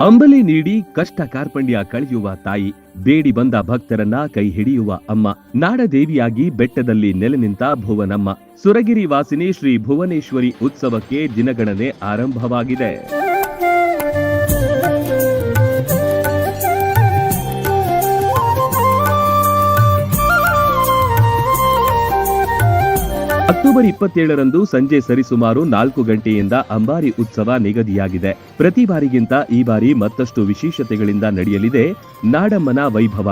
ಅಂಬಲಿ ನೀಡಿ ಕಷ್ಟ ಕಾರ್ಪಣ್ಯ ಕಳೆಯುವ ತಾಯಿ. ಬೇಡಿ ಬಂದ ಭಕ್ತರನ್ನ ಕೈ ಹಿಡಿಯುವ ಅಮ್ಮ. ನಾಡದೇವಿಯಾಗಿ ಬೆಟ್ಟದಲ್ಲಿ ನೆಲೆ ನಿಂತ ಭುವನಮ್ಮ. ಸುರಗಿರಿ ವಾಸಿನಿ ಶ್ರೀ ಭುವನೇಶ್ವರಿ ಉತ್ಸವಕ್ಕೆ ದಿನಗಣನೆ ಆರಂಭವಾಗಿದೆ. ಅಕ್ಟೋಬರ್ ಇಪ್ಪತ್ತೇಳರಂದು ಸಂಜೆ ಸರಿಸುಮಾರು ನಾಲ್ಕು ಗಂಟೆಯಿಂದ ಅಂಬಾರಿ ಉತ್ಸವ ನಿಗದಿಯಾಗಿದೆ. ಪ್ರತಿ ಬಾರಿಗಿಂತ ಈ ಬಾರಿ ಮತ್ತಷ್ಟು ವಿಶೇಷತೆಗಳಿಂದ ನಡೆಯಲಿದೆ ನಾಡಮ್ಮನ ವೈಭವ.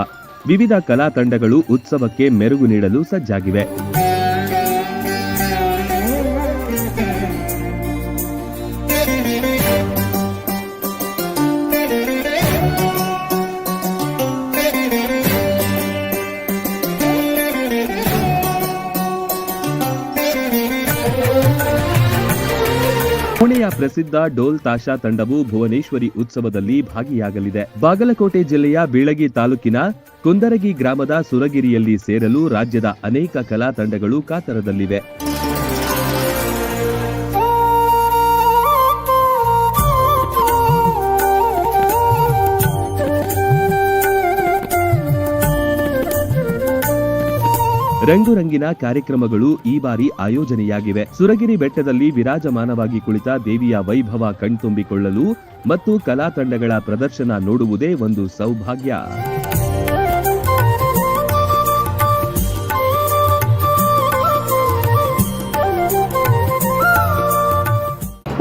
ವಿವಿಧ ಕಲಾ ತಂಡಗಳು ಉತ್ಸವಕ್ಕೆ ಮೆರುಗು ನೀಡಲು ಸಜ್ಜಾಗಿವೆ. ಪ್ರಸಿದ್ಧ ಡೋಲ್ ತಾಶಾ ತಂಡವು ಭುವನೇಶ್ವರಿ ಉತ್ಸವದಲ್ಲಿ ಭಾಗಿಯಾಗಲಿದೆ. ಬಾಗಲಕೋಟೆ ಜಿಲ್ಲೆಯ ಬೀಳಗಿ ತಾಲೂಕಿನ ಕುಂದರಗಿ ಗ್ರಾಮದ ಸುರಗಿರಿಯಲ್ಲಿ ಸೇರಲು ರಾಜ್ಯದ ಅನೇಕ ಕಲಾ ತಂಡಗಳು ಕಾತರದಲ್ಲಿವೆ. ರಂಗುರಂಗಿನ ಕಾರ್ಯಕ್ರಮಗಳು ಈ ಬಾರಿ ಆಯೋಜನೆಯಾಗಿವೆ. ಸುರಗಿರಿ ಬೆಟ್ಟದಲ್ಲಿ ವಿರಾಜಮಾನವಾಗಿ ಕುಳಿತ ದೇವಿಯ ವೈಭವ ಕಣ್ತುಂಬಿಕೊಳ್ಳಲು ಮತ್ತು ಕಲಾ ತಂಡಗಳ ಪ್ರದರ್ಶನ ನೋಡುವುದೇ ಒಂದು ಸೌಭಾಗ್ಯ.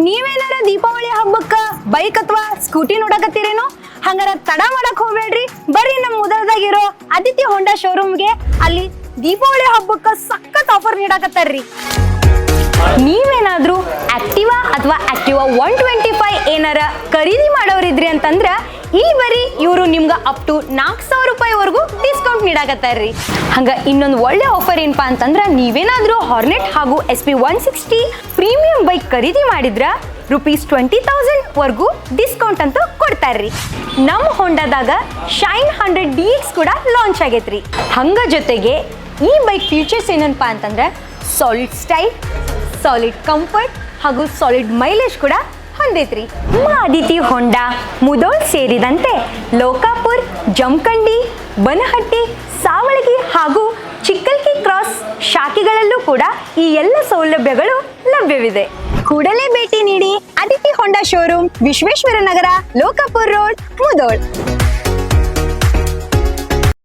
ನೀವೇನಾರ ದೀಪಾವಳಿ ಹಬ್ಬಕ್ಕ ಬೈಕ್ ಅಥವಾ ಸ್ಕೂಟಿ ನೋಡಕತ್ತೀರೇನು? ಹಂಗಾರ ತಡ ಮಾಡಕ್ ಹೋಗ್ಬೇಡ್ರಿ. ಬರ್ರಿ ನಮ್ಮ ಉದರದಾಗಿರೋ ಆದಿತ್ಯ ಹೋಂಡಾ ಶೋರೂಮ್ಗೆ ಅಲ್ಲಿ ದೀಪಾವಳಿ ಹಬ್ಬಕ್ಕ ಸಖತ್ ಆಫರ್ ನೀಡಾಕತ್ತಾರ್ರಿ. ನೀವೇನಾದ್ರೂ ಆಕ್ಟಿವಾ ಅಥವಾ ಆಕ್ಟಿವಾ ಒನ್ ಟ್ವೆಂಟಿ ಫೈವ್ ಏನಾರ ಖರೀದಿ ಮಾಡೋರಿದ್ರಿ ಅಂತಂದ್ರ ಈ ಬರಿ ಇವರು ನಿಮ್ಗೆ ಅಪ್ ಟು ನಾಲ್ಕು ಸಾವಿರ ರೂಪಾಯಿವರೆಗೂ ಡಿಸ್ಕೌಂಟ್ ನೀಡಾಕತ್ತಾರ್ರಿ. ಹಂಗ ಇನ್ನೊಂದು ಒಳ್ಳೆ ಆಫರ್ ಏನಪ್ಪಾ ಅಂತಂದ್ರ ನೀವೇನಾದ್ರೂ ಹಾರ್ನೆಟ್ ಹಾಗೂ S P one sixty premium bike ಖರೀದಿ ಮಾಡಿದ್ರ ರುಪೀಸ್ ಟ್ವೆಂಟಿ ತೌಸಂಡ್ ವರ್ಗೂ ಡಿಸ್ಕೌಂಟ್ ಅಂತ ಕೊಡ್ತಾರ್ರಿ. ನಮ್ಮ ಹೊಂಡದಾಗ ಶೈನ್ ಹಂಡ್ರೆಡ್ ಡಿ ಎಕ್ಸ್ ಕೂಡ ಲಾಂಚ್ ಆಗೈತ್ರಿ. ಹಂಗ ಜೊತೆಗೆ ಈ ಬೈಕ್ ಫೀಚರ್ಸ್ ಏನಪ್ಪ ಅಂತಂದ್ರೆ ಸಾಲಿಡ್ ಸ್ಟೈಲ್ ಸಾಲಿಡ್ ಕಂಫರ್ಟ್ ಹಾಗೂ ಸಾಲಿಡ್ ಮೈಲೇಜ್ ಕೂಡ ಹೊಂದೈತ್ರಿ. ನಮ್ಮ ಅದಿತಿ ಹೊಂಡಾ ಮುದೋಳ್ ಸೇರಿದಂತೆ ಲೋಕಾಪುರ್ ಜಮಖಂಡಿ ಬನಹಟ್ಟಿ, ಸಾವಳಗಿ ಹಾಗೂ ಚಿಕ್ಕಲ್ಕಿ ಕ್ರಾಸ್ ಶಾಖೆಗಳಲ್ಲೂ ಕೂಡ ಈ ಎಲ್ಲ ಸೌಲಭ್ಯಗಳು ಲಭ್ಯವಿದೆ. ಕೂಡಲೇ ಭೇಟಿ ನೀಡಿ Aditi Honda showroom Vishweshwara Nagar, Lokapur road Mudhol.